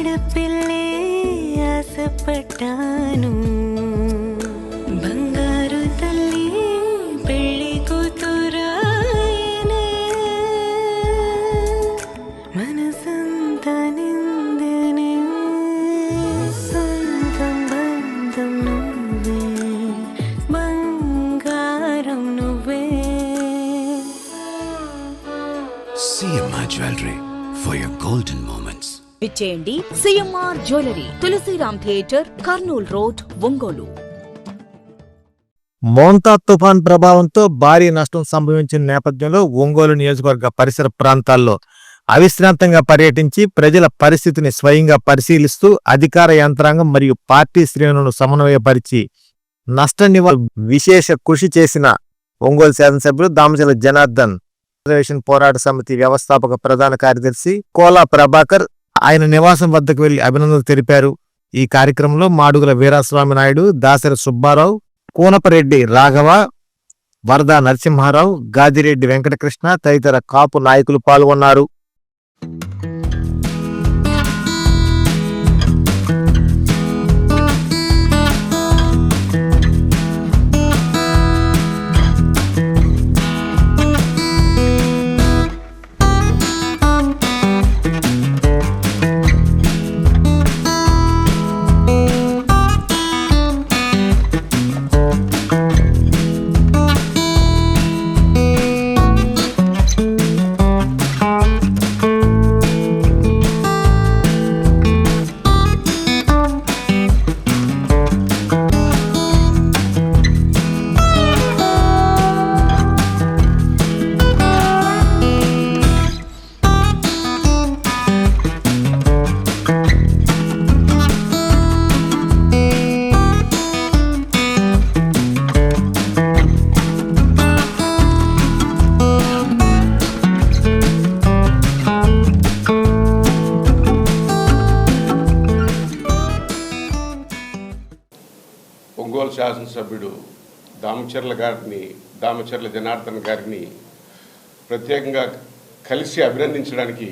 ஆடுப்பிள்ளை ஆசைப்பட்டானும் CMR jewellery Tulasiram theatre Kurnool road Ongole Montha తుఫాన్ ప్రభావంతో భారీ నష్టం సంభవించిన నేపథ్యంలో ఒంగోలు నియోజకవర్గ పరిసర ప్రాంతాల్లో అవిశ్రాంతంగా పర్యటించి ప్రజల పరిస్థితిని స్వయంగా పరిశీలిస్తూ అధికార యంత్రాంగం మరియు పార్టీ శ్రేణులను సమన్వయపరిచి నష్ట నివారణ విశేష కృషి చేసిన ఒంగోలు శాసనసభ్యులు దామచల జనార్దన్. రిజర్వేషన్ పోరాట సమితి వ్యవస్థాపక ప్రధాన కార్యదర్శి కోలా ప్రభాకర్ ఆయన నివాసం వద్దకు వెళ్ళి అభినందనలు తెలిపారు. ఈ కార్యక్రమంలో మాడుగుల వీరాస్వామి నాయుడు దాసరి సుబ్బారావు కూనపరెడ్డి రాఘవ వరద నరసింహారావు గాదిరెడ్డి వెంకటకృష్ణ తదితర కాపు నాయకులు పాల్గొన్నారు. శాసనసభ్యుడు దామచర్ల గారిని దామచర్ల జనార్దన్ గారిని ప్రత్యేకంగా కలిసి అభినందించడానికి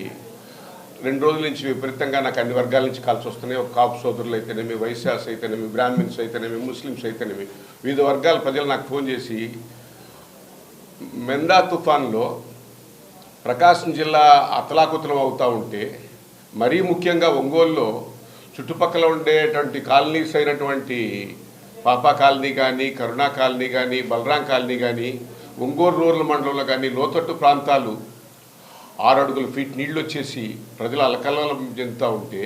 రెండు రోజుల నుంచి విపరీతంగా నాకు అన్ని వర్గాల నుంచి కాల్సి వస్తున్నాయి. ఒక కాపు సోదరులు అయితేనేమి వైశ్యాస్ అయితేనేమి బ్రాహ్మిన్స్ అయితేనేమి ముస్లిమ్స్ అయితేనేమి. వివిధ వర్గాల ప్రజలు నాకు ఫోన్ చేసి మెందా తుఫాన్లో ప్రకాశం జిల్లా అతలాకుతలం అవుతూ ఉంటే మరీ ముఖ్యంగా ఒంగోలులో చుట్టుపక్కల ఉండేటువంటి కాలనీస్ అయినటువంటి పాపా కాలనీ కానీ కరుణా కాలనీ కానీ బలరాం కాలనీ కానీ ఒంగోరు రూరల్ మండలంలో కానీ లోతట్టు ప్రాంతాలు ఆరు అడుగుల ఫీట్ నీళ్ళు వచ్చేసి ప్రజలు అలకలం చెందుతూ ఉంటే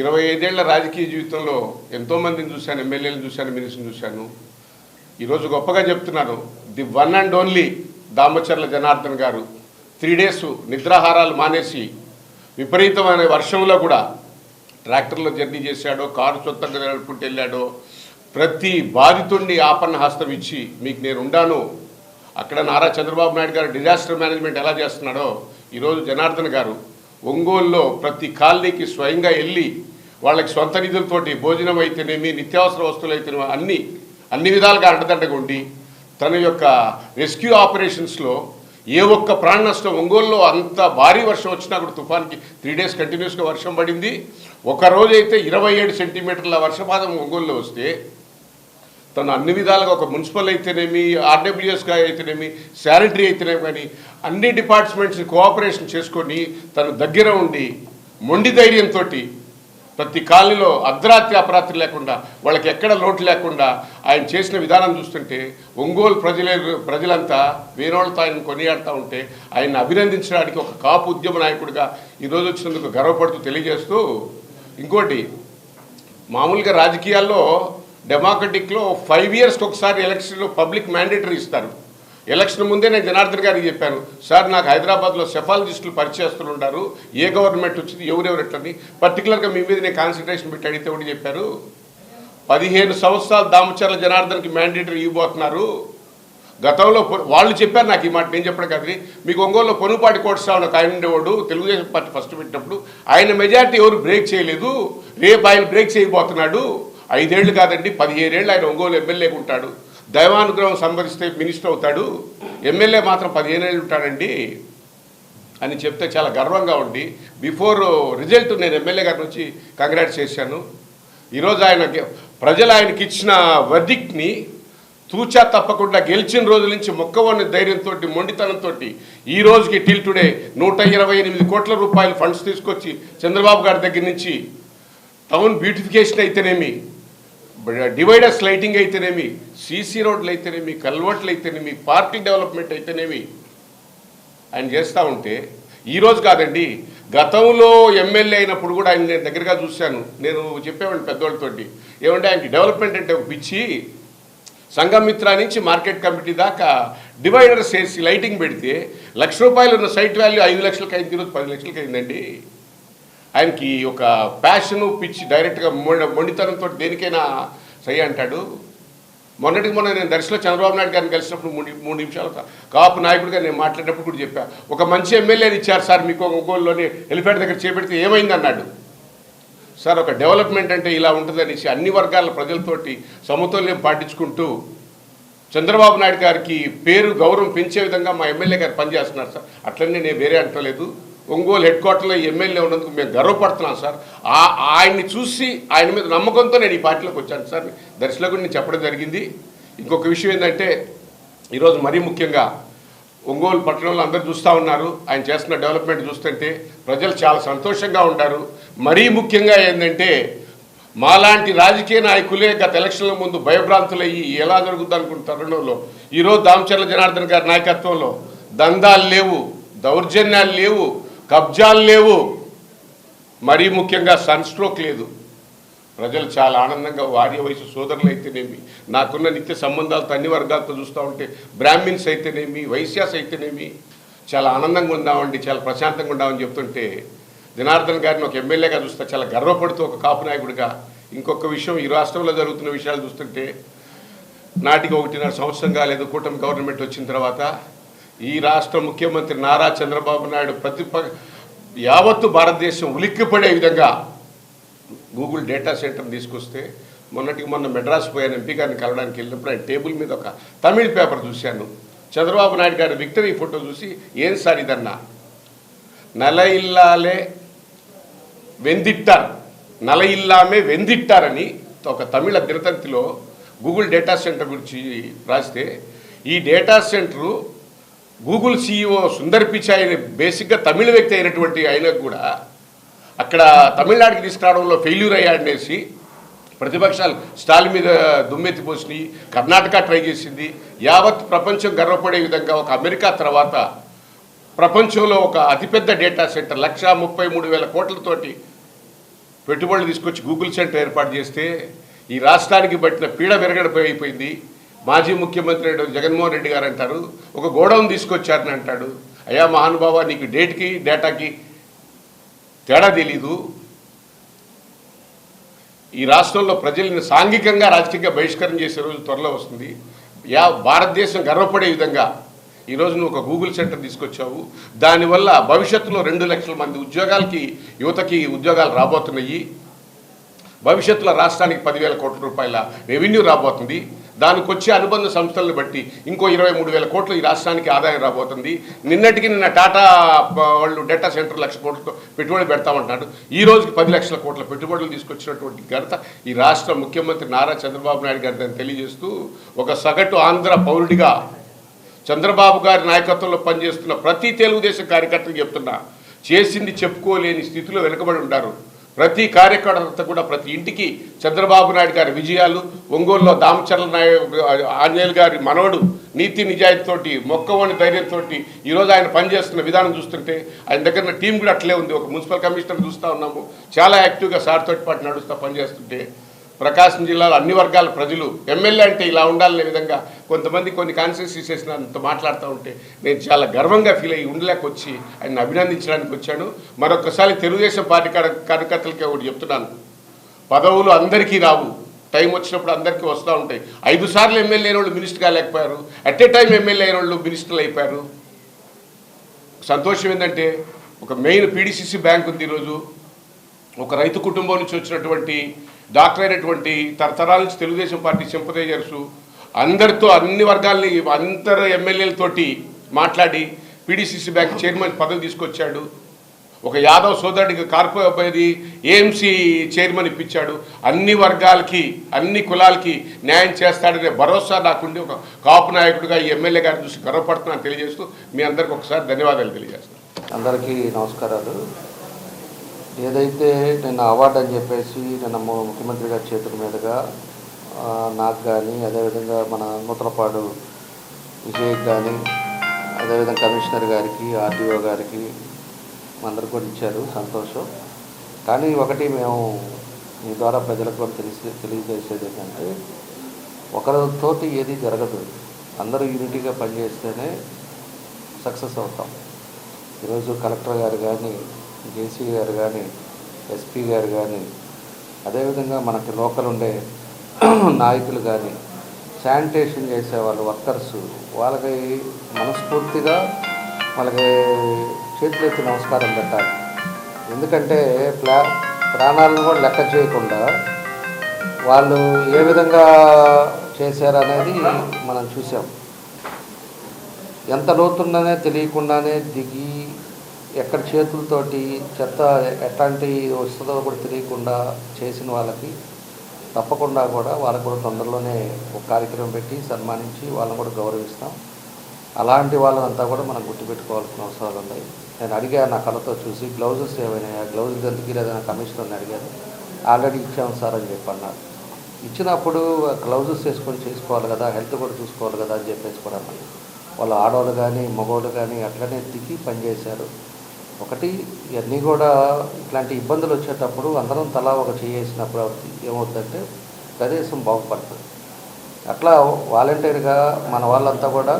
ఇరవై ఐదేళ్ళ రాజకీయ జీవితంలో ఎంతోమందిని చూశాను ఎమ్మెల్యేలను చూశాను మినిస్టర్ని చూశాను. ఈరోజు గొప్పగా చెప్తున్నాను the one and only Damacharla Janardhan garu. Three days నిద్రాహారాలు మానేసి విపరీతమైన వర్షంలో కూడా ట్రాక్టర్లో జర్నీ చేశాడో కారు సొంతంగా నడుపుకుంటూ వెళ్ళాడో ప్రతి బాధితుడిని ఆపన్న హస్తం ఇచ్చి మీకు నేను ఉండాను. అక్కడ నారా చంద్రబాబు నాయుడు గారు డిజాస్టర్ మేనేజ్మెంట్ ఎలా చేస్తున్నాడో ఈరోజు జనార్దన్ గారు ఒంగోలులో ప్రతి కాలనీకి స్వయంగా వెళ్ళి వాళ్ళకి సొంత నిధులతోటి భోజనం అయితేనేమి నిత్యావసర వస్తువులు అయితేనేమి అన్ని అన్ని విధాలుగా అండదండగా ఉండి తన యొక్క రెస్క్యూ ఆపరేషన్స్లో ఏ ఒక్క ప్రాణ నష్టం ఒంగోలులో అంత భారీ వర్షం వచ్చినా కూడా తుఫాన్కి త్రీ డేస్ కంటిన్యూస్గా వర్షం పడింది. ఒక రోజైతే ఇరవై ఏడు సెంటీమీటర్ల వర్షపాతం ఒంగోలులో వస్తే తను అన్ని విధాలుగా ఒక మున్సిపల్ అయితేనేమి ఆర్డబ్ల్యూఎస్గా అయితేనేమి శానిటరీ అయితేనేమి కానీ అన్ని డిపార్ట్మెంట్స్ని కోఆపరేషన్ చేసుకొని తను దగ్గర ఉండి మొండి ధైర్యంతో ప్రతి కాలనీలో అర్ధరాత్రి అపరాత్రి లేకుండా వాళ్ళకి ఎక్కడ లోటు లేకుండా ఆయన చేసిన విధానం చూస్తుంటే ఒంగోలు ప్రజలే ప్రజలంతా వేరేవాళ్ళతో ఆయన కొనియాడుతూ ఉంటే ఆయన అభినందించడానికి ఒక కాపు ఉద్యమ నాయకుడిగా ఈరోజు వచ్చినందుకు గర్వపడుతూ తెలియజేస్తూ ఇంకోటి మామూలుగా రాజకీయాల్లో డెమోక్రటిక్లో ఫైవ్ ఇయర్స్కి ఒకసారి ఎలక్షన్లో పబ్లిక్ మ్యాండేటరీ ఇస్తారు. ఎలక్షన్ ముందే నేను జనార్దన్ గారికి చెప్పాను సార్ నాకు హైదరాబాద్లో సెఫాలజిస్టులు పరిచయస్తులు ఉన్నారు ఏ గవర్నమెంట్ వచ్చింది ఎవరెవరు ఎట్లని పర్టికులర్గా మీ మీద నేను కాన్సన్ట్రేషన్ పెట్టి అడిగితే కూడా చెప్పారు? పదిహేను సంవత్సరాలు దామచర్ల జనార్దన్కి మ్యాండేటరీ ఇవ్వబోతున్నారు. గతంలో వాళ్ళు చెప్పారు నాకు ఈ మాట నేను చెప్పడం కాదు. మీకు ఒంగోలులో పొనుపాటి కోటశ్రావణ ఒక ఆయన ఉండేవాడు తెలుగుదేశం పార్టీ ఫస్ట్ పెట్టినప్పుడు. ఆయన మెజారిటీ ఎవరు బ్రేక్ చేయలేదు. రేపు ఆయన బ్రేక్ చేయబోతున్నాడు. ఐదేళ్ళు కాదండి పదిహేనేళ్ళు ఆయన ఒంగోలు ఎమ్మెల్యేగా ఉంటాడు. దైవానుగ్రహం సంభరిస్తే మినిస్టర్ అవుతాడు ఎమ్మెల్యే మాత్రం పదిహేనేళ్ళు ఉంటాడండి అని చెప్తే చాలా గర్వంగా ఉండి బిఫోర్ రిజల్ట్ నేను ఎమ్మెల్యే గారి నుంచి కంగ్రాట్స్ చేశాను. ఈరోజు ఆయన ప్రజలు ఆయనకి ఇచ్చిన వర్దిక్ని తూచా తప్పకుండా గెలిచిన రోజుల నుంచి మొక్కవని ధైర్యంతో మొండితనంతో ఈ రోజుకి టిల్ టుడే నూట ఇరవై ఎనిమిది కోట్ల రూపాయలు ఫండ్స్ తీసుకొచ్చి చంద్రబాబు గారి దగ్గర నుంచి టౌన్ బ్యూటిఫికేషన్ అయితేనేమి డివైడర్స్ లైటింగ్ uh, అయితేనేమి సీసీ రోడ్లు అయితేనేమి కల్వర్ట్లు అయితేనేమి పార్టీ డెవలప్మెంట్ అయితేనేమి ఆయన చేస్తూ ఉంటే ఈరోజు కాదండి గతంలో ఎమ్మెల్యే అయినప్పుడు కూడా ఆయన నేను దగ్గరగా చూశాను. నేను చెప్పేవాడిని పెద్దవాళ్ళతోటి ఏమంటే ఆయనకి డెవలప్మెంట్ అంటే ఒక పిచ్చి. సంఘమిత్ర నుంచి మార్కెట్ కమిటీ దాకా డివైడర్స్ వేసి లైటింగ్ పెడితే లక్ష రూపాయలు ఉన్న సైట్ వాల్యూ ఐదు లక్షలకి అయింది ఈరోజు పది లక్షలకి అయిందండి ఆయనకి ఒక ప్యాషను పిచ్చి డైరెక్ట్గా మొండ మొండితనంతో దేనికైనా సై అంటాడు. మొన్నటికి మొన్న నేను దర్శలో చంద్రబాబు నాయుడు గారిని కలిసినప్పుడు మూడు మూడు నిమిషాలు కాపు నాయకుడిగా నేను మాట్లాడేటప్పుడు కూడా చెప్పా. ఒక మంచి ఎమ్మెల్యేని ఇచ్చారు సార్ మీకు ఒంగోలులోని హెలిప్యాడ్ దగ్గర చేపెడితే ఏమైంది అన్నాడు. సార్ ఒక డెవలప్మెంట్ అంటే ఇలా ఉంటుందనేసి అన్ని వర్గాల ప్రజలతోటి సమతుల్యం పాటించుకుంటూ చంద్రబాబు నాయుడు గారికి పేరు గౌరవం పెంచే విధంగా మా ఎమ్మెల్యే గారు పనిచేస్తున్నారు సార్. అట్లనే నేను వేరే అంటలేదు. ఒంగోలు హెడ్ క్వార్టర్లో ఎమ్మెల్యే ఉన్నందుకు మేము గర్వపడుతున్నాం సార్. ఆ ఆయన్ని చూసి ఆయన మీద నమ్మకంతో నేను ఈ పార్టీలోకి వచ్చాను సార్. దర్శలో నేను చెప్పడం జరిగింది. ఇంకొక విషయం ఏంటంటే ఈరోజు మరీ ముఖ్యంగా ఒంగోలు పట్టణంలో అందరూ చూస్తూ ఉన్నారు. ఆయన చేస్తున్న డెవలప్మెంట్ చూస్తుంటే ప్రజలు చాలా సంతోషంగా ఉంటారు. మరీ ముఖ్యంగా ఏంటంటే మాలాంటి రాజకీయ నాయకులే గత ఎలక్షన్ల ముందు భయభ్రాంతులయ్యి ఎలా జరుగుతుంది అనుకున్న తరుణంలో? ఈరోజు దామచర్ల జనార్దన్ గారి నాయకత్వంలో దందాలు లేవు దౌర్జన్యాలు లేవు కబ్జాలు లేవు. మరీ ముఖ్యంగా సన్ స్ట్రోక్ లేదు. ప్రజలు చాలా ఆనందంగా వార్య వయసు సోదరులు అయితేనేమి నాకున్న నిత్య సంబంధాలతో అన్ని వర్గాలతో చూస్తూ ఉంటే బ్రాహ్మిన్స్ అయితేనేమి వైశ్యాస్ అయితేనేమి చాలా ఆనందంగా ఉందామండి చాలా ప్రశాంతంగా ఉందామని చెప్తుంటే జనార్దన్ గారిని ఒక ఎమ్మెల్యేగా చూస్తే చాలా గర్వపడుతూ ఒక కాపు నాయకుడిగా ఇంకొక విషయం ఈ రాష్ట్రంలో జరుగుతున్న విషయాలు చూస్తుంటే నాటికి ఒకటిన్నర సంవత్సరం కాలేదు కూటమి గవర్నమెంట్ వచ్చిన తర్వాత ఈ రాష్ట్ర ముఖ్యమంత్రి నారా చంద్రబాబు నాయుడు ప్రతి యావత్తు భారతదేశం ఉలిక్కిపడే విధంగా గూగుల్ డేటా సెంటర్ తీసుకొస్తే మొన్నటికి మొన్న మెడ్రాస్ పోయాను ఎంపీ గారిని కలవడానికి వెళ్ళినప్పుడు ఆయన టేబుల్ మీద ఒక తమిళ్ పేపర్ చూశాను. చంద్రబాబు నాయుడు గారి విక్టరీ ఫోటో చూసి ఏం సార్ ఇదన్నా? నల ఇల్లాలే వెందిట్టార్. నల ఇల్లామే వెందిట్టారని ఒక తమిళ దినతంతిలో గూగుల్ డేటా సెంటర్ గురించి రాస్తే ఈ data centre Google CEO Sundar Pichai బేసిక్గా తమిళ వ్యక్తి అయినటువంటి ఆయనకు కూడా అక్కడ తమిళనాడుకి తీసుకురావడంలో ఫెయిల్యూర్ అయ్యాడనేసి ప్రతిపక్షాలు స్టాల్ మీద దుమ్మెత్తి పోసినాయి కర్ణాటక ట్రై చేసింది. యావత్ ప్రపంచం గర్వపడే విధంగా ఒక అమెరికా తర్వాత ప్రపంచంలో ఒక అతిపెద్ద డేటా సెంటర్ లక్ష ముప్పై మూడు వేల కోట్లతోటి పెట్టుబడులు తీసుకొచ్చి గూగుల్ సెంటర్ ఏర్పాటు చేస్తే ఈ రాష్ట్రానికి పట్టిన పీడ విరగడపై అయిపోయింది. మాజీ ముఖ్యమంత్రి జగన్మోహన్ రెడ్డి గారు అంటారు ఒక గోడౌన్ తీసుకొచ్చారని అంటాడు. అయ్యా మహానుభావ నీకు డేట్కి డేటాకి తేడా తెలీదు. ఈ రాష్ట్రంలో ప్రజల్ని సాంఘికంగా రాజకీయంగా బహిష్కరణ చేసే రోజు త్వరలో వస్తుంది. యా భారతదేశం గర్వపడే విధంగా ఈరోజు నువ్వు ఒక గూగుల్ సెంటర్ తీసుకొచ్చావు. దానివల్ల భవిష్యత్తులో రెండు లక్షల మంది ఉద్యోగాలకి యువతకి ఉద్యోగాలు రాబోతున్నాయి. భవిష్యత్తులో రాష్ట్రానికి పదివేల కోట్ల రూపాయల రెవెన్యూ రాబోతుంది. దానికి వచ్చే అనుబంధ సంస్థలను బట్టి ఇంకో ఇరవై మూడు వేల కోట్లు ఈ రాష్ట్రానికి ఆదాయం రాబోతుంది. నిన్నటికి నిన్న టాటా వాళ్ళు డేటా సెంటర్ లక్ష కోట్లతో పెట్టుబడి పెడతామంటున్నారు. ఈ రోజుకి పది లక్షల కోట్ల పెట్టుబడులు తీసుకొచ్చినటువంటి ఘనత ఈ రాష్ట్ర ముఖ్యమంత్రి నారా చంద్రబాబు నాయుడు గారి దాన్ని తెలియజేస్తూ ఒక సగటు ఆంధ్ర పౌరుడిగా చంద్రబాబు గారి నాయకత్వంలో పనిచేస్తున్న ప్రతి తెలుగుదేశం కార్యకర్తలు చెప్తున్నా. చేసింది చెప్పుకోలేని స్థితిలో వెనుకబడి ఉంటారు ప్రతి కార్యకర్త కూడా ప్రతి ఇంటికి చంద్రబాబు నాయుడు గారి విజయాలు ఒంగోలులో దామచర్ల నాయుడు ఆంజనేయులు గారి మనవడు నీతి నిజాయితీతోటి మొక్కవని ధైర్యంతో ఈరోజు ఆయన పనిచేస్తున్న విధానం చూస్తుంటే ఆయన దగ్గర టీం కూడా అట్లే ఉంది. ఒక మున్సిపల్ కమిషనర్ చూస్తూ ఉన్నాము. చాలా యాక్టివ్గా సార్ తోటి పాటు నడుస్తూ పనిచేస్తుంటే ప్రకాశం జిల్లాలో అన్ని వర్గాల ప్రజలు ఎమ్మెల్యే అంటే ఇలా ఉండాలనే విధంగా కొంతమంది కొన్ని కాన్స్టిట్యూన్సీస్ చేసినంత మాట్లాడుతూ ఉంటే నేను చాలా గర్వంగా ఫీల్ అయ్యి ఉండలేక వచ్చి ఆయన అభినందించడానికి వచ్చాను. మరొకసారి తెలుగుదేశం పార్టీ కార్య- కార్యకర్తలకి ఒకటి చెప్తున్నాను. పదవులు అందరికీ రావు. టైం వచ్చినప్పుడు అందరికీ వస్తూ ఉంటాయి. ఐదు సార్లు ఎమ్మెల్యే అయిన వాళ్ళు మినిస్టర్ కాలేకపోయారు అట్ ఏ టైం ఎమ్మెల్యే అయిన వాళ్ళు మినిస్టర్లు అయిపోయారు. సంతోషం ఏంటంటే ఒక మెయిన్ పీడీసీసీ బ్యాంక్ ఉంది ఈరోజు. ఒక రైతు కుటుంబం నుంచి వచ్చినటువంటి డాక్టర్ అయినటువంటి తరతరాల నుంచి తెలుగుదేశం పార్టీ సింపథైజర్సు అందరితో అన్ని వర్గాల్ని అందరు ఎమ్మెల్యేలతోటి మాట్లాడి పీడీసీసీ బ్యాంక్ చైర్మన్ పదవి తీసుకొచ్చాడు. ఒక యాదవ్ సోదరుడికి కార్పొరేది ఏఎంసీ చైర్మన్ ఇప్పించాడు. అన్ని వర్గాలకి అన్ని కులాలకి న్యాయం చేస్తాడనే భరోసా నాకుండి ఒక కాపు నాయకుడిగా ఈ ఎమ్మెల్యే గారిని చూసి గర్వపడుతున్నాను తెలియజేస్తూ మీ అందరికి ఒకసారి ధన్యవాదాలు తెలియజేస్తాను. అందరికీ నమస్కారాలు. ఏదైతే నిన్న అవార్డు అని చెప్పేసి నిన్న ముఖ్యమంత్రి గారి చేతుల మీదుగా నాకు కానీ అదేవిధంగా మన నూతలపాడు విజయ్ కానీ అదేవిధంగా కమిషనర్ గారికి ఆర్డీఓ గారికి అందరికి కూడా ఇచ్చారు సంతోషం. కానీ ఒకటి మేము మీ ద్వారా ప్రజలకు కూడా తెలిసి తెలియజేసేది ఏంటంటే ఒకరితోటి ఏది జరగదు. అందరూ యూనిటీగా పనిచేస్తేనే సక్సెస్ అవుతాం. ఈరోజు కలెక్టర్ గారు కానీ జేసీ గారు కానీ ఎస్పీ గారు కానీ అదేవిధంగా మనకి లోకల్ ఉండే నాయకులు కానీ శానిటేషన్ చేసే వాళ్ళు వర్కర్స్ వాళ్ళకి మనస్ఫూర్తిగా వాళ్ళకి చేతులెత్తి నమస్కారం పెట్టాలి. ఎందుకంటే ప్లా ప్రాణాలను కూడా లెక్క చేయకుండా వాళ్ళు ఏ విధంగా చేశారనేది మనం చూసాం ఎంత లోతుందనే తెలియకుండానే దిగి ఎక్కడ చేతులతోటి చెత్త ఎట్లాంటి వస్తుందో కూడా తెలియకుండా చేసిన వాళ్ళకి తప్పకుండా కూడా వాళ్ళకు కూడా తొందరలోనే ఒక కార్యక్రమం పెట్టి సన్మానించి వాళ్ళని కూడా గౌరవిస్తాం. అలాంటి వాళ్ళంతా కూడా మనం గుర్తుపెట్టుకోవాల్సిన అవసరాలు ఉన్నాయి. నేను అడిగా నా కళ్ళతో చూసి గ్లౌజెస్ ఏమైనా గ్లౌజెస్ ఎందుకు లేదని కమిషనర్ని అడిగాను ఆల్రెడీ ఇచ్చాము సార్ అని చెప్పి అన్నారు. ఇచ్చినప్పుడు గ్లౌజెస్ వేసుకొని చేసుకోవాలి కదా హెల్త్ కూడా చూసుకోవాలి కదా అని చెప్పేసి కూడా అన్నారు. వాళ్ళు ఆడవాళ్ళు కానీ మగవాళ్ళు కానీ అట్లనే దిగి పనిచేశారు. ఒకటి ఇవన్నీ కూడా ఇట్లాంటి ఇబ్బందులు వచ్చేటప్పుడు అందరం తలా ఒక చేసినప్పుడు ఏమవుతుందంటే ప్రదేశం బాగుపడుతుంది అట్లా వాలంటీర్గా మన వాళ్ళంతా కూడా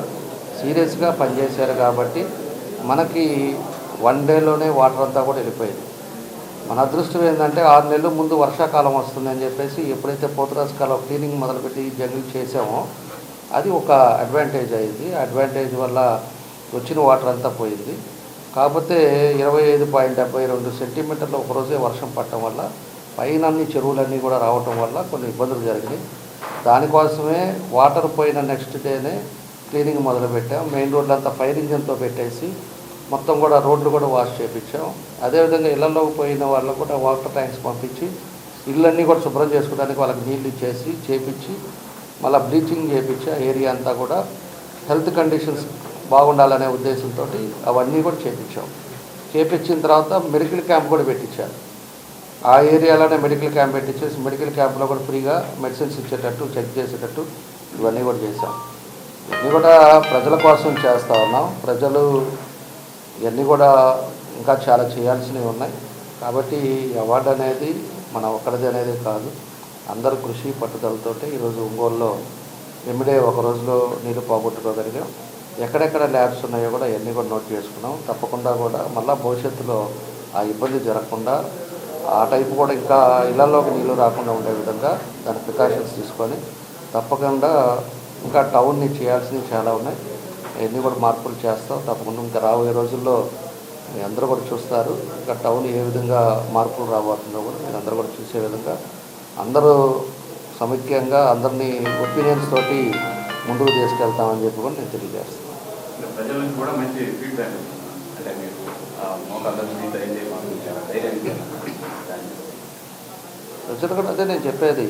సీరియస్గా పనిచేశారు కాబట్టి మనకి వన్ డేలోనే వాటర్ అంతా కూడా వెళ్ళిపోయింది. మన అదృష్టం ఏంటంటే ఆరు నెలల ముందు వర్షాకాలం వస్తుందని చెప్పేసి ఎప్పుడైతే పోతురాజు కాలం క్లీనింగ్ మొదలుపెట్టి జంగిల్ చేసామో అది ఒక అడ్వాంటేజ్ అయింది. అడ్వాంటేజ్ వల్ల వచ్చిన వాటర్ అంతా పోయింది. కాకపోతే ఇరవై ఐదు పాయింట్ డెబ్బై రెండు సెంటీమీటర్లు ఒకరోజే వర్షం పడటం వల్ల పైన అన్ని చెరువులన్నీ కూడా రావటం వల్ల కొన్ని ఇబ్బందులు జరిగినాయి. దానికోసమే వాటర్ పోయిన నెక్స్ట్ డేనే క్లీనింగ్ మొదలుపెట్టాం. మెయిన్ రోడ్లు అంతా ఫైర్ ఇంజన్తో పెట్టేసి మొత్తం కూడా రోడ్లు కూడా వాష్ చేయించాం అదేవిధంగా ఇళ్ళలోకి పోయిన వాళ్ళకు కూడా వాటర్ ట్యాంక్స్ పంపించి ఇళ్ళన్నీ కూడా శుభ్రం చేసుకోవడానికి వాళ్ళకి నీళ్ళు ఇచ్చేసి చేపించి మళ్ళీ బ్లీచింగ్ చేయించి ఆ ఏరియా అంతా కూడా హెల్త్ కండిషన్స్ బాగుండాలనే ఉద్దేశంతో అవన్నీ కూడా చేపించాం. చేపించిన తర్వాత మెడికల్ క్యాంప్ కూడా పెట్టించారు. ఆ ఏరియాలోనే మెడికల్ క్యాంప్ పెట్టించేసి మెడికల్ క్యాంప్లో కూడా ఫ్రీగా మెడిసిన్స్ ఇచ్చేటట్టు చెక్ చేసేటట్టు ఇవన్నీ కూడా చేశాం. ఇవన్నీ కూడా ప్రజల కోసం చేస్తూ ఉన్నాం. ప్రజలు ఇవన్నీ కూడా ఇంకా చాలా చేయాల్సినవి ఉన్నాయి. కాబట్టి అవార్డు అనేది మన ఒక్కరిది అనేది కాదు. అందరు కృషి పట్టుదలతోటి ఈరోజు ఒంగోలులో ఎమ్మెడే ఒక రోజులో నీళ్ళు పోగొట్టుకోగలిగాం. ఎక్కడెక్కడ ల్యాబ్స్ ఉన్నాయో కూడా ఇవన్నీ కూడా నోట్ చేసుకున్నాం. తప్పకుండా కూడా మళ్ళీ భవిష్యత్తులో ఆ ఇబ్బంది జరగకుండా ఆ టైపు కూడా ఇంకా ఇళ్ళలోకి నీళ్ళు రాకుండా ఉండే విధంగా దాని ప్రికాషన్స్ తీసుకొని తప్పకుండా ఇంకా టౌన్ని చేయాల్సినవి చాలా ఉన్నాయి. ఇవన్నీ కూడా మార్పులు చేస్తాం. తప్పకుండా ఇంకా రాబోయే రోజుల్లో మీ అందరూ కూడా చూస్తారు. ఇంకా టౌన్ ఏ విధంగా మార్పులు రాబోతుందో కూడా మీరు అందరూ కూడా చూసే విధంగా అందరూ సమైక్యంగా అందరినీ ఒపీనియన్స్ తోటి ముందుకు తీసుకెళ్తామని చెప్పి కూడా నేను తెలియజేస్తాను. ప్రజల నుంచి కూడా మంచి ఫీడ్బ్యాక్ అంటే మీరు అదే నేను చెప్పేది.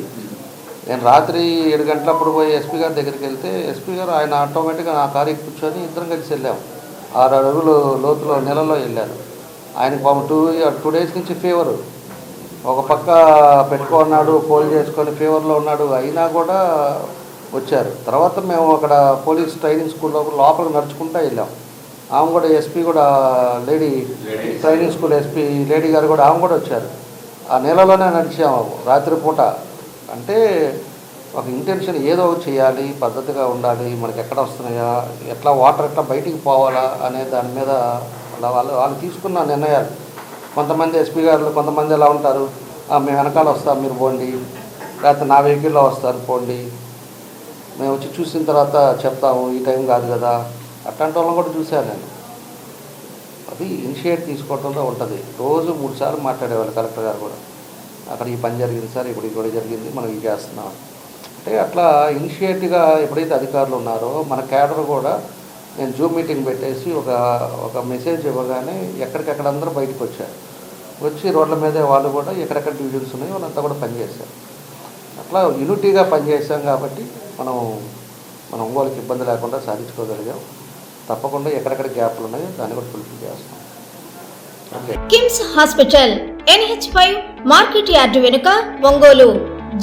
నేను రాత్రి ఏడు గంటలప్పుడు పోయి ఎస్పీ గారి దగ్గరికి వెళ్తే ఎస్పీ గారు ఆయన ఆటోమేటిక్గా నా కారు కూర్చొని ఇద్దరం కలిసి వెళ్ళాం. ఆరు అడుగులు లోతులో నెలలో వెళ్ళాను ఆయనకు పాపం టూ టూ డేస్ నుంచి ఫీవరు ఒక పక్క పెట్టుకున్నాడు పోల్ చేసుకొని ఫీవర్లో ఉన్నాడు. అయినా కూడా వచ్చారు. తర్వాత మేము అక్కడ పోలీస్ ట్రైనింగ్ స్కూల్లో లోపలికి నడుచుకుంటూ వెళ్ళాం. ఆమె కూడా ఎస్పీ కూడా lady training school SP lady garu కూడా ఆమె కూడా వచ్చారు. ఆ నెలలోనే నడిచాము రాత్రిపూట. అంటే ఒక ఇంటెన్షన్ ఏదో చేయాలి పద్ధతిగా ఉండాలి మనకి ఎక్కడ వస్తున్నాయా ఎట్లా వాటర్ ఎట్లా బయటికి పోవాలా అనే దాని మీద అలా వాళ్ళు వాళ్ళు తీసుకున్న నిర్ణయాలు. కొంతమంది ఎస్పీ గారు కొంతమంది ఎలా ఉంటారు? "ఆ, మేము వెనకాల వస్తాం మీరు పోండి. లేకపోతే నా వెహికల్లో వస్తారు పోండి. మేము వచ్చి చూసిన తర్వాత చెప్తాము ఈ టైం కాదు కదా. అట్లాంటి వాళ్ళని కూడా చూశాను నేను. అది ఇనిషియేట్ తీసుకోవడంలో ఉంటుంది. రోజు మూడు సార్లు మాట్లాడేవాళ్ళు కలెక్టర్ గారు కూడా. అక్కడ ఈ పని జరిగింది సార్ ఇప్పుడు ఇక్కడ జరిగింది మనం ఇది చేస్తున్నాం. అంటే అట్లా ఇనిషియేటివ్గా ఎప్పుడైతే అధికారులు ఉన్నారో మన క్యాడర్ కూడా నేను జూమ్ మీటింగ్ పెట్టేసి ఒక ఒక మెసేజ్ ఇవ్వగానే ఎక్కడికెక్కడ అందరూ బయటకు వచ్చారు. వచ్చి రోడ్ల మీదే వాళ్ళు కూడా ఎక్కడెక్కడ డివిజన్స్ ఉన్నాయో వాళ్ళంతా కూడా పనిచేశారు అట్లా యూనిటీగా పనిచేసాం కాబట్టి మనం మన ఒంగోలుకి ఇబ్బంది లేకుండా సాధించుకోగలిగాం. తప్పకుండా ఎక్కడెక్కడ గ్యాప్లు ఉన్నాయో దాన్ని కూడా ఫుల్ఫిల్ చేస్తాం. KIMS hospital NH five market yard వెనుక ఒంగోలు.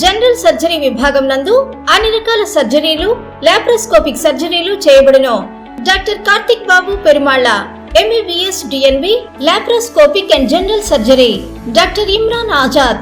జనరల్ సర్జరీ విభాగం నందు అన్ని రకాల సర్జరీలు లాప్రోస్కోపిక్ సర్జరీలు చేయబడును. Doctor Karthik Babu Perumalla MABS DNB laparoscopic and general surgery. Doctor Imran Azad